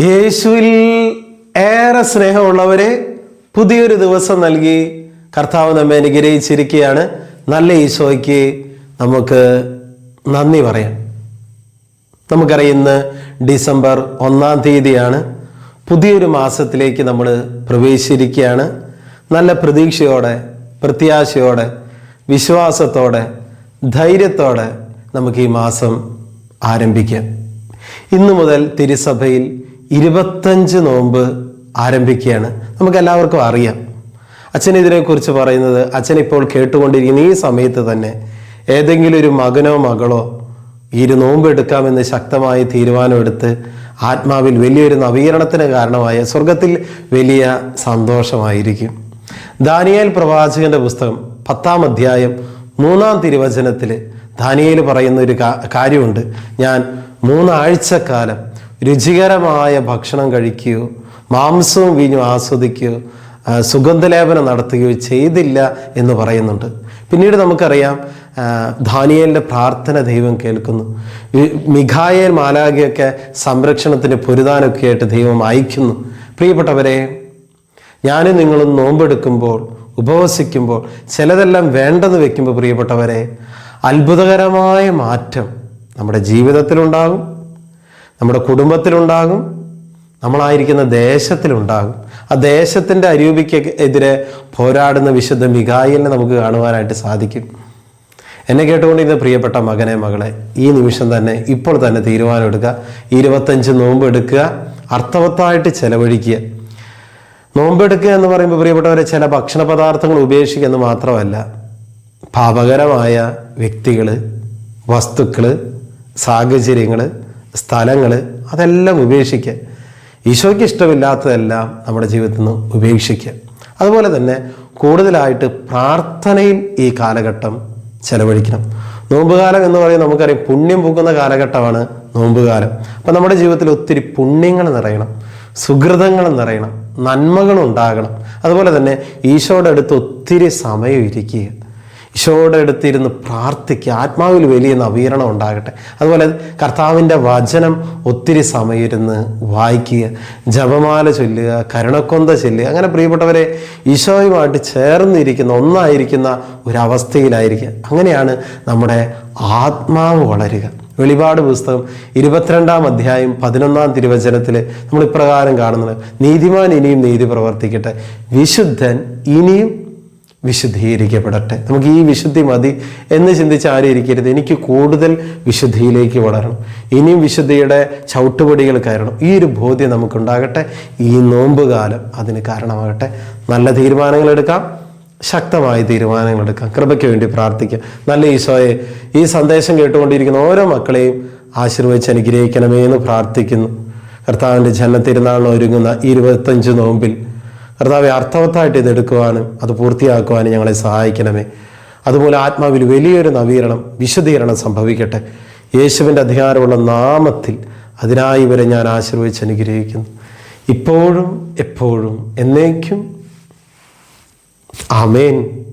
യേശുവിൽ ഏറെ സ്നേഹമുള്ളവരെ പുതിയൊരു ദിവസം നൽകി കർത്താവ് നമ്മെ അനുഗ്രഹിച്ചിരിക്കുകയാണ്. നല്ല ഈശോയ്ക്ക് നമുക്ക് നന്ദി പറയാം. നമുക്കറിയുന്ന ഡിസംബർ ഒന്നാം തീയതിയാണ്. പുതിയൊരു മാസത്തിലേക്ക് നമ്മൾ പ്രവേശിച്ചിരിക്കുകയാണ്. നല്ല പ്രതീക്ഷയോടെ പ്രത്യാശയോടെ വിശ്വാസത്തോടെ ധൈര്യത്തോടെ നമുക്ക് ഈ മാസം ആരംഭിക്കാം. ഇന്നു മുതൽ തിരുസഭയിൽ ഇരുപത്തഞ്ച് നോമ്പ് ആരംഭിക്കുകയാണ്. നമുക്ക് എല്ലാവർക്കും അറിയാം. അച്ഛൻ ഇതിനെക്കുറിച്ച് പറയുന്നത് അച്ഛൻ ഇപ്പോൾ കേട്ടുകൊണ്ടിരിക്കുന്ന ഈ സമയത്ത് തന്നെ ഏതെങ്കിലും ഒരു മകനോ മകളോ ഒരു നോമ്പ് എടുക്കാമെന്ന് ശക്തമായ തീരുമാനമെടുത്ത് ആത്മാവിൽ വലിയൊരു നവീകരണത്തിന് കാരണമായ സ്വർഗത്തിൽ വലിയ സന്തോഷമായിരിക്കും. ദാനിയേൽ പ്രവാചകന്റെ പുസ്തകം പത്താം അധ്യായം മൂന്നാം തിരുവചനത്തിൽ ദാനിയേൽ പറയുന്ന ഒരു കാര്യമുണ്ട്. ഞാൻ മൂന്നാഴ്ചക്കാലം രുചികരമായ ഭക്ഷണം കഴിക്കുകയോ മാംസവും വീഞ്ഞും ആസ്വദിക്കുകയോ സുഗന്ധലേപനം നടത്തുകയോ ചെയ്തില്ല എന്ന് പറയുന്നുണ്ട്. പിന്നീട് നമുക്കറിയാം ധാനിയലിന്റെ പ്രാർത്ഥന ദൈവം കേൾക്കുന്നു. മിഖായേൽ മാലാഖയൊക്കെ സംരക്ഷണത്തിന് പൊരുതാനൊക്കെ ആയിട്ട് ദൈവം അയക്കുന്നു. പ്രിയപ്പെട്ടവരെ ഞാനും നിങ്ങളും നോമ്പെടുക്കുമ്പോൾ ഉപവസിക്കുമ്പോൾ ചിലതെല്ലാം വേണ്ടെന്ന് വെക്കുമ്പോൾ പ്രിയപ്പെട്ടവരെ അത്ഭുതകരമായ മാറ്റം നമ്മുടെ ജീവിതത്തിലുണ്ടാകും. നമ്മുടെ കുടുംബത്തിലുണ്ടാകും നമ്മളായിരിക്കുന്ന ദേശത്തിലുണ്ടാകും. ആ ദേശത്തിന്റെ അരൂപിക്ക് എതിരെ പോരാടുന്ന വിശുദ്ധ മികായിലിനെ നമുക്ക് കാണുവാനായിട്ട് സാധിക്കും. എന്നെ കേട്ടുകൊണ്ടിരുന്ന പ്രിയപ്പെട്ട മകനെ മകളെ ഈ നിമിഷം തന്നെ ഇപ്പോൾ തന്നെ തീരുമാനമെടുക്കുക. ഇരുപത്തഞ്ച് നോമ്പ് എടുക്കുക അർത്ഥവത്തായിട്ട് ചെലവഴിക്കുക. നോമ്പെടുക്കുക എന്ന് പറയുമ്പോൾ പ്രിയപ്പെട്ടവരെ ചില ഭക്ഷണ പദാർത്ഥങ്ങൾ ഉപേക്ഷിക്കുക എന്ന് മാത്രമല്ല പാപകരമായ വ്യക്തികൾ വസ്തുക്കൾ സാഹചര്യങ്ങൾ സ്ഥലങ്ങൾ അതെല്ലാം ഉപേക്ഷിക്കുക. ഈശോയ്ക്ക് ഇഷ്ടമില്ലാത്തതെല്ലാം നമ്മുടെ ജീവിതത്തിൽ നിന്ന് ഉപേക്ഷിക്കുക. അതുപോലെ തന്നെ കൂടുതലായിട്ട് പ്രാർത്ഥനയിൽ ഈ കാലഘട്ടം ചെലവഴിക്കണം. നോമ്പുകാലം എന്ന് പറയുന്നത് നമുക്കറിയാം പുണ്യം പൂക്കുന്ന കാലഘട്ടമാണ് നോമ്പുകാലം. അപ്പം നമ്മുടെ ജീവിതത്തിൽ ഒത്തിരി പുണ്യങ്ങൾ നിറയണം സുഹൃതങ്ങൾ നിറയണം നന്മകൾ ഉണ്ടാകണം. അതുപോലെ തന്നെ ഈശോയുടെ അടുത്ത് ഒത്തിരി സമയം ഇരിക്കുക. ഈശോയുടെ അടുത്തിരുന്ന് പ്രാർത്ഥിക്കുക. ആത്മാവിൽ വലിയ നവീകരണം ഉണ്ടാകട്ടെ. അതുപോലെ കർത്താവിന്റെ വചനം ഒത്തിരി സമയം ഇരുന്ന് വായിക്കുക. ജപമാല ചൊല്ലുക കരുണക്കൊന്ത ചൊല്ലുക. അങ്ങനെ പ്രിയപ്പെട്ടവരെ ഈശോയുമായിട്ട് ചേർന്നിരിക്കുന്ന ഒന്നായിരിക്കുന്ന ഒരവസ്ഥയിലായിരിക്കുക. അങ്ങനെയാണ് നമ്മുടെ ആത്മാവ് വളരുക. വെളിപാട് പുസ്തകം ഇരുപത്തിരണ്ടാം അധ്യായം പതിനൊന്നാം തിരുവചനത്തിൽ നമ്മൾ ഇപ്രകാരം കാണുന്നത്. നീതിമാൻ ഇനിയും നീതി പ്രവർത്തിക്കട്ടെ. വിശുദ്ധൻ ഇനിയും വിശുദ്ധീകരിക്കപ്പെടട്ടെ. നമുക്ക് ഈ വിശുദ്ധി മതി എന്ന് ചിന്തിച്ച് ആരും ഇരിക്കരുത്. എനിക്ക് കൂടുതൽ വിശുദ്ധിയിലേക്ക് വളരണം. ഇനിയും വിശുദ്ധിയുടെ ചവിട്ടുപടികൾ കയറണം. ഈ ഒരു ബോധ്യം നമുക്കുണ്ടാകട്ടെ. ഈ നോമ്പുകാലം അതിന് കാരണമാകട്ടെ. നല്ല തീരുമാനങ്ങൾ എടുക്കാം. ശക്തമായ തീരുമാനങ്ങൾ എടുക്കാം. കൃപയ്ക്ക് വേണ്ടി പ്രാർത്ഥിക്കാം. നല്ല ഈശോയെ ഈ സന്ദേശം കേട്ടുകൊണ്ടിരിക്കുന്ന ഓരോ മക്കളെയും ആശീർവദിച്ച് അനുഗ്രഹിക്കണമേ എന്ന് പ്രാർത്ഥിക്കുന്നു. കർത്താവിന്റെ ജന്മത്തിരുന്നാളിന് ഒരുങ്ങുന്ന ഇരുപത്തഞ്ച് നോമ്പിൽ കർത്താവെ അർത്ഥവത്തായിട്ട് ഇത് എടുക്കുവാനും അത് പൂർത്തിയാക്കുവാനും ഞങ്ങളെ സഹായിക്കണമേ. അതുപോലെ ആത്മാവിൽ വലിയൊരു നവീകരണം വിശദീകരണം സംഭവിക്കട്ടെ. യേശുവിന്റെ അധികാരമുള്ള നാമത്തിൽ അതിനായി ഇവരെ ഞാൻ ആശീർവദിച്ച് അനുഗ്രഹിക്കുന്നു. ഇപ്പോഴും എപ്പോഴും എന്നേക്കും. ആമേൻ.